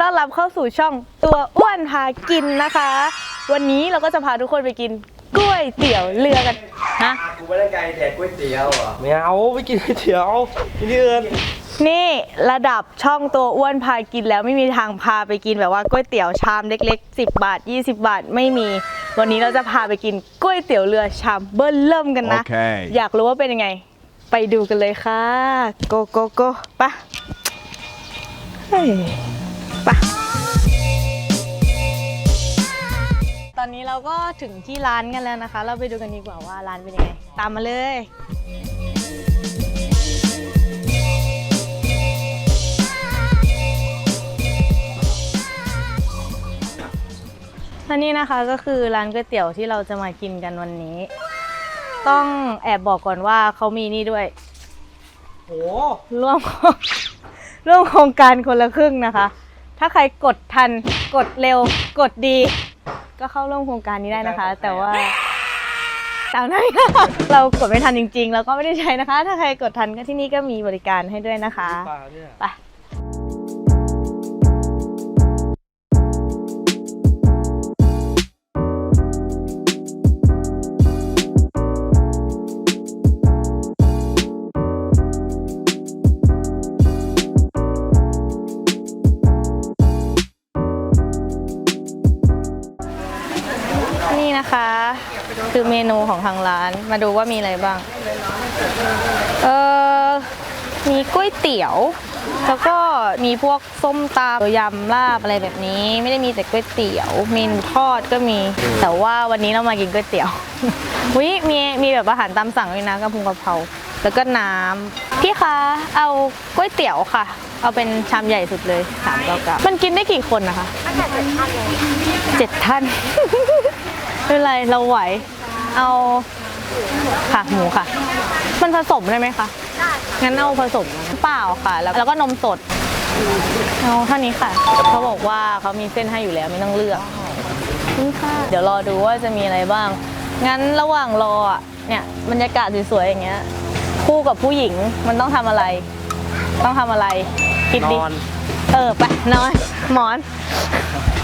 ต้อนรับเข้าสู่ช่องตัวอ้วนพากินนะคะ วันนี้เราก็จะพาทุกคนไปกินกล้วยเตี๋ยวเรือกันฮะกูไม่ได้ไกลแดกก๋วยเตี๋ยวอะไม่เอาไปกินก๋วยเตี๋ยวกินที่อื่นนี่ระดับช่องตัวอ้วนพากินแล้วไม่มีทางพาไปกินแบบว่าก๋วยเตี๋ยวชามเล็ก ๆ 10 บาท 20 บาทไม่มี วันนี้เราจะพาไปกินก๋วยเตี๋ยวเรือชามเบิ้ลเริ่มกันนะโอเคอยากรู้ว่าเป็นยังไง ไปดูกันเลยค่ะโกโกโกปะเฮ้ย ปะตอนนี้เราก็ถึงที่ร้านกันแล้วนะคะ เราไปดูกันดีกว่าว่าร้านเป็นยังไง ตามมาเลยและนี่นะคะก็คือร้านก๋วยเตี๋ยวที่เราจะมากินกันวันนี้ ต้องแอบบอกก่อนว่าเขามีนี่ด้วยโอ้ร่วมร่วมโครงการคนละครึ่งนะคะ ถ้าใครกดทันกดเร็วกดดี ก็เข้าร่วมโครงการนี้ได้นะคะ แต่ว่าตามนั้นเรากดไม่ทันจริงๆ แล้วก็ไม่ได้ใช้นะคะ ถ้าใครกดทันก็ที่นี่ก็มีบริการให้ด้วยนะคะปลาเนี่ยไป คือเมนูของทางร้านมาดูว่ามีอะไรบ้าง เออมีก๋วยเตี๋ยว แล้วก็มีพวกส้มตำยำลาบอะไรแบบนี้ ไม่ได้มีแต่ก๋วยเตี๋ยวเมนูทอดก็มี แต่ว่าวันนี้เรามากินก๋วยเตี๋ยววิมีมีแบบอาหารตามสั่งด้วยนะกะเพรากะเพราแล้วก็น้ำพี่คะเอาก๋วยเตี๋ยวค่ะ เอาเป็นชามใหญ่สุดเลยสามเก้าเก้ามันกินได้กี่คนนะคะเจ็ดท่าน ไม่เป็นไรเราไหว เอาค่ะหมูค่ะ มันผสมได้ไหมคะงั้นเอาผสมน้ำเปล่าค่ะ แล้วแล้วก็นมสดเอาเท่านี้ค่ะ เขาบอกว่าเขามีเส้นให้อยู่แล้วไม่ต้องเลือกนี่ค่ะเดี๋ยวรอดูว่าจะมีอะไรบ้าง งั้นระหว่างรออะเนี่ยบรรยากาศสวยๆอย่างเงี้ย คู่กับผู้หญิงมันต้องทำอะไร ต้องทำอะไรคิดนดิอน เออไปนอนหมอน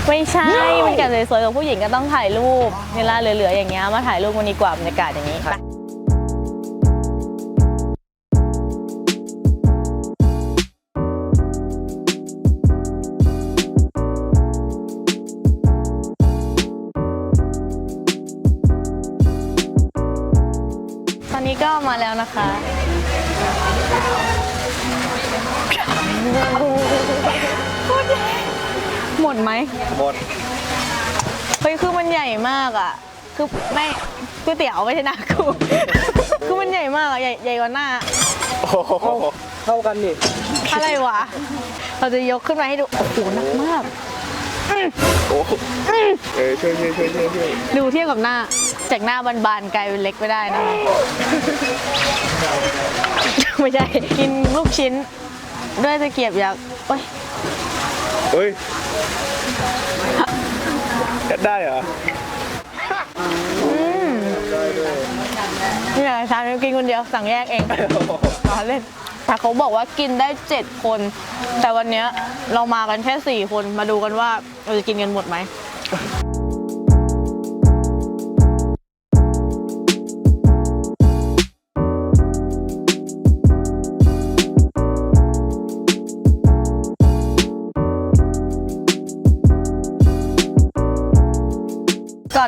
ไม่ใช่บรรยากาศสวยๆกับผู้หญิงก็ต้องถ่ายรูป เวลาเหลือๆอย่างเงี้ยมาถ่ายรูปกันดีกว่าบรรยากาศอย่างนี้ไปตอนนี้ก็มาแล้วนะคะ หมดไหมหมดเฮ้ยคือมันใหญ่มากอะ คือไม่ก๋วยเตี๋ยวไม่ใช่หน้ากูคือมันใหญ่มากอะใหญ่ใหญ่กว่าหน้า โอ้โหเท่ากันนี่อะไรวะ เราจะยกขึ้นมาให้ดู โอ้โหหนักมาก โอ้เออช่วยช่วยช่วยช่วยช่วยดูเทียบกับหน้า จากหน้าบานๆกลายเป็นเล็กไม่ได้นะคะไม่ใช่ กินลูกชิ้น ด้วยตะเกียบยักษ์โอ้ย เฮ้ยจะได้เหรอนี่แหละชามนี้กินคนเดียวสั่งแยกเองล้อเล่นแต่เขาบอกว่ากินได้7คน แต่วันเนี้ยเรามากันแค่4คนมาดูกันว่าเราจะกินกันหมดไหม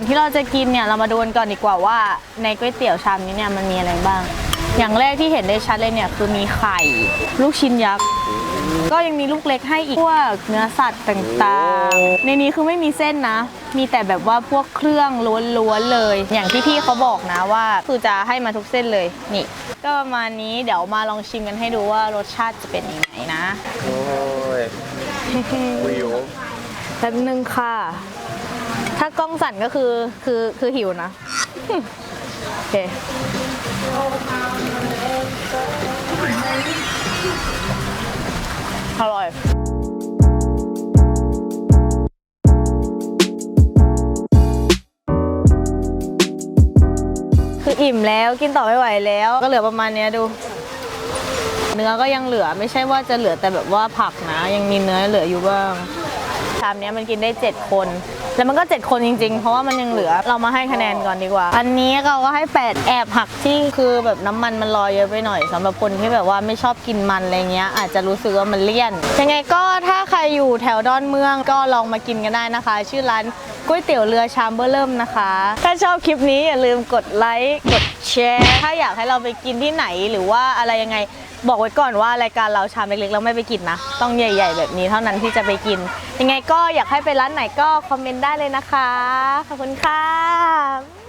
อนที่เราจะกินเนี่ยเรามาดูกันก่อนดีกว่าว่าในก๋วยเตี๋ยวชามนี้เนี่ยมันมีอะไรบ้าง อย่างแรกที่เห็นได้ชัดเลยเนี่ยคือมีไข่ ลูกชิ้นยักษ์ก็ยังมีลูกเล็กให้อีกพวกเนื้อสัตว์ต่างๆ ในนี้คือไม่มีเส้นนะ มีแต่แบบว่าพวกเครื่องล้วนๆเลย อย่างที่พี่เขาบอกนะว่า คือจะให้มาทุกเส้นเลยนี่ ก็ประมาณนี้เดี๋ยวมาลองชิมกันให้ดูว่ารสชาติจะเป็นยังไงนะ โอ้ยวิวแป๊บนึงค่ะ ถ้ากล้องสั่นก็คือคือคือหิวนะ โอเคอร่อยคืออิ่มแล้วกินต่อไม่ไหวแล้ว ก็เหลือประมาณเนี้ยดู เนื้อก็ยังเหลือไม่ใช่ว่าจะเหลือแต่แบบว่าผักนะ ยังมีเนื้อเหลืออยู่บ้าง ชามนี้มันกินได้ 7 คน แล้วมันก็ 7 คนจริง ๆ เพราะว่ามันยังเหลือเรามาให้คะแนนก่อนดีกว่า อันนี้เราก็ให้ 8 แอบหักที่คือแบบน้ำมันมันลอยเยอะไปหน่อยสำหรับคนที่แบบว่าไม่ชอบกินมันอะไรเงี้ยอาจจะรู้สึกว่ามันเลี่ยน ยังไงก็ถ้าใครอยู่แถวดอนเมืองก็ลองมากินกันได้นะคะ ชื่อร้านก๋วยเตี๋ยวเรือชามเบอร์เริ่มนะคะ ถ้าชอบคลิปนี้อย่าลืมกดไลค์กดแชร์ ถ้าอยากให้เราไปกินที่ไหนหรือว่าอะไรยังไง บอกไว้ก่อนว่ารายการเราชามเล็กๆเราไม่ไปกินนะ ต้องใหญ่ ๆ แบบนี้เท่านั้นที่จะไปกิน ยังไงก็อยากให้ไปร้านไหนก็คอมเมนต์ได้เลยนะคะ ขอบคุณค่ะ